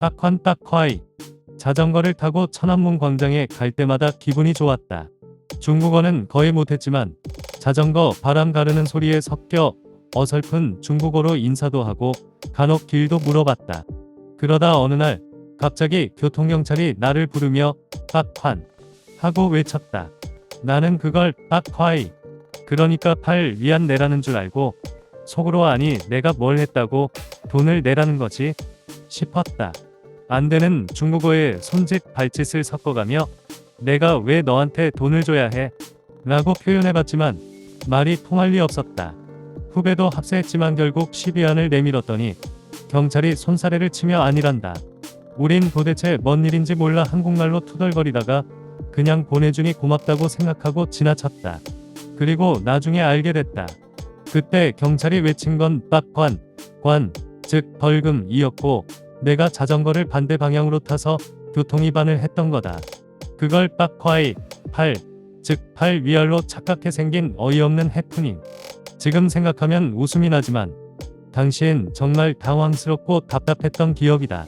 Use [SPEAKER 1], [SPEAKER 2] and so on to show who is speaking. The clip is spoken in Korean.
[SPEAKER 1] 딱환 딱화이. 자전거를 타고 천안문 광장에 갈 때마다 기분이 좋았다. 중국어는 거의 못했지만 자전거 바람 가르는 소리에 섞여 어설픈 중국어로 인사도 하고 간혹 길도 물어봤다. 그러다 어느 날 갑자기 교통경찰이 나를 부르며 빡환 하고 외쳤다. 나는 그걸 빡화이 그러니까 팔 위안 내라는 줄 알고 속으로 아니 내가 뭘 했다고 돈을 내라는 거지 싶었다. 안 되는 중국어에 손짓 발짓을 섞어가며 내가 왜 너한테 돈을 줘야 해? 라고 표현해봤지만 말이 통할 리 없었다. 후배도 합세했지만 결국 12안을 내밀었더니 경찰이 손사래를 치며 아니란다. 우린 도대체 뭔 일인지 몰라 한국말로 투덜거리다가 그냥 보내주니 고맙다고 생각하고 지나쳤다. 그리고 나중에 알게 됐다. 그때 경찰이 외친 건 빡관, 관, 즉 벌금이었고 내가 자전거를 반대 방향으로 타서 교통위반을 했던 거다. 그걸 빡화이, 팔, 즉 팔 위알로 착각해 생긴 어이없는 해프닝. 지금 생각하면 웃음이 나지만 당시엔 정말 당황스럽고 답답했던 기억이다.